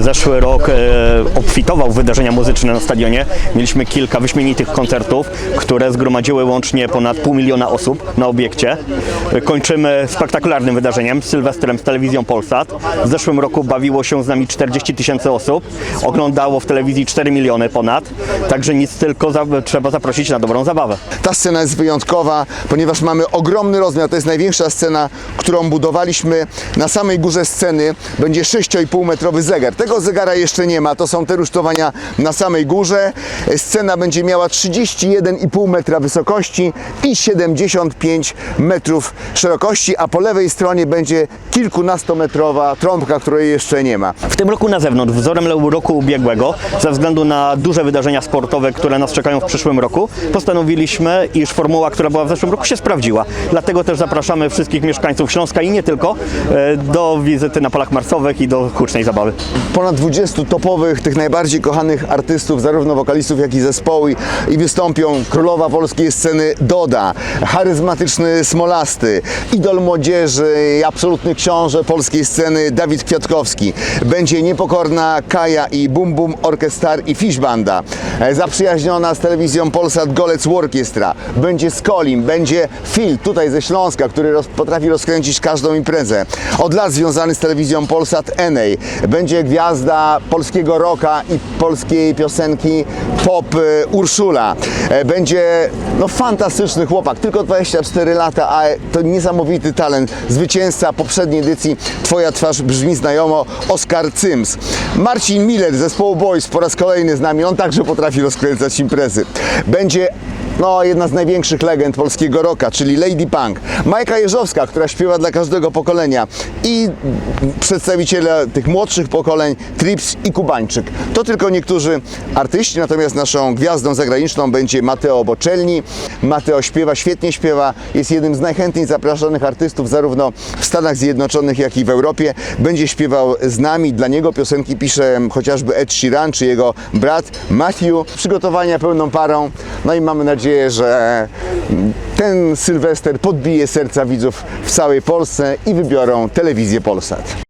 Zeszły rok e, obfitował wydarzenia muzyczne na stadionie. Mieliśmy kilka wyśmienitych koncertów, które zgromadziły łącznie ponad pół miliona osób na obiekcie. Kończymy spektakularnym wydarzeniem, Sylwestrem z telewizją Polsat. W zeszłym roku bawiło się z nami 40 tysięcy osób. Oglądało w telewizji 4 miliony ponad. Także nic tylko za, trzeba zaprosić na dobrą zabawę. Ta scena jest wyjątkowa, ponieważ mamy ogromny rozmiar. To jest największa scena, którą budowaliśmy. Na samej górze sceny będzie 6,5 metrowy zegar. Tego zegara jeszcze nie ma. To są te rusztowania na samej górze. Scena będzie miała 31,5 metra wysokości i 75 metrów szerokości, a po lewej stronie będzie kilkunastometrowa trąbka, której jeszcze nie ma. W tym roku na zewnątrz, wzorem roku ubiegłego, ze względu na duże wydarzenia sportowe, które nas czekają w przyszłym roku, postanowiliśmy, iż formuła, która była w zeszłym roku, się sprawdziła. Dlatego też zapraszamy wszystkich mieszkańców Śląska i nie tylko e, do wizyty na polach marsowych i do hucznej zabawy. Ponad 20 topowych, tych najbardziej kochanych artystów, zarówno wokalistów, jak i zespoły i wystąpią królowa polskiej sceny Doda, charyzmatyczny Smolasty, idol młodzieży i absolutny książę polskiej sceny Dawid Kwiatkowski. Będzie niepokorna Kaja i Bum Bum Orchestar i Fish Banda. E, Zaprzyjaźniona z telewizją Polsat Golec Orkiestra. Będzie Skolim, będzie Phil tutaj ze Śląska, który roz, potrafi rozkręcić każdą imprezę. Od lat związany z telewizją Polsat Enej. Będzie gwiazda polskiego rocka i polskiej piosenki pop e, Urszula. E, Będzie no, fantastyczny chłopak, tylko 24 lata, a to niesamowity talent. Zwycięzca poprzedniej edycji Twoja twarz brzmi znajomo, Oskar Cyms. Marcin Miller z zespołu Boys po raz kolejny z nami, on także potrafi rozkręcać imprezy. Będzie no, jedna z największych legend polskiego rocka, czyli Lady Punk. Majka Jeżowska, która śpiewa dla każdego pokolenia i przedstawiciele tych młodszych pokoleń, Trips i Kubańczyk. To tylko niektórzy artyści, natomiast naszą gwiazdą zagraniczną będzie Mateo Bocelli. Mateo śpiewa, świetnie śpiewa, jest jednym z najchętniej zapraszanych artystów zarówno w Stanach Zjednoczonych, jak i w Europie. Będzie śpiewał z nami, dla niego piosenki pisze chociażby Ed Sheeran, czy jego brat Matthew. Przygotowania pełną parą, no i mamy nadzieję, że ten Sylwester podbije serca widzów w całej Polsce i wybiorą telewizję Polsat.